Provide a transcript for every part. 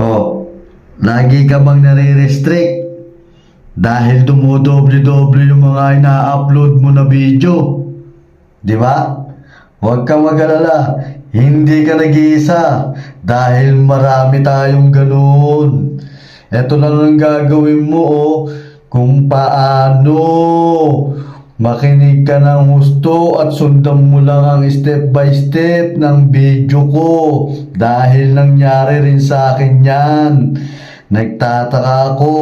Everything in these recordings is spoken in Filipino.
Oh, lagi ka bang nare-restrict? Dahil dumudoble-doble yung mga ina-upload mo na video. Di ba? Huwag ka mag-alala. Hindi ka nag-iisa. Dahil marami tayong ganun. Ito lang ang gagawin mo, oh. Kung paano. Makinig ka ng husto at sundan mo lang ang step by step ng video ko. Dahil nangyari rin sa akin yan. Nagtataka ako.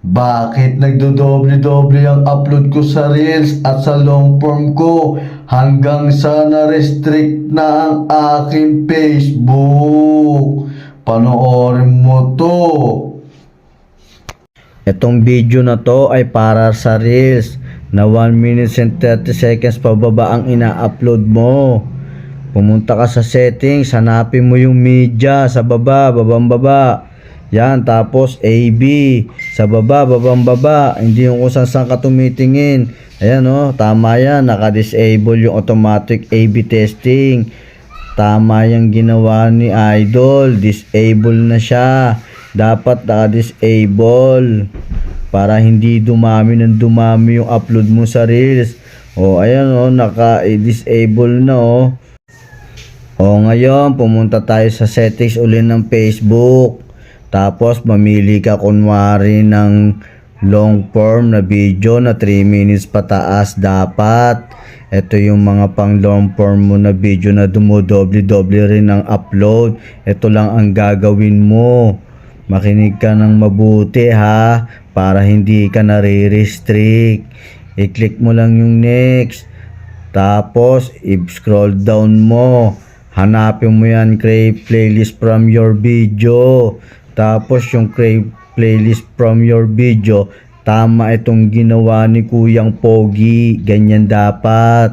Bakit nagdodoble-doble ang upload ko sa Reels at sa long form ko hanggang sa na-restrict na ang aking Facebook? Panoorin mo to. Itong video na to ay para sa Reels na 1 minutes and 30 seconds pababa ang ina-upload mo. Pumunta ka sa settings, hanapin mo yung media sa baba, babang baba. Yan, tapos AB sa baba, babang baba. Hindi yung kung saan saan ka tumitingin. Ayan oh, tama yan, naka-disable yung automatic AB testing. Tama yung ginawa ni Idol, disable na siya. Dapat naka-disable para hindi dumami ng dumami yung upload mo sa Reels. O ayan oh, naka-disable na oh. O ngayon, pumunta tayo sa settings uli ng Facebook. Tapos mamili ka kunwari ng long form na video na 3 minutes pataas dapat. Ito yung mga pang long form mo na video na dumodoble-doble rin ang upload. Ito lang ang gagawin mo. Makinig ka ng mabuti ha para hindi ka nare-restrict. I-click mo lang yung next. Tapos, i-scroll down mo. Hanapin mo yan, crave playlist from your video. Tapos, yung crave playlist from your video, tama itong ginawa ni Kuyang Pogi. Ganyan dapat.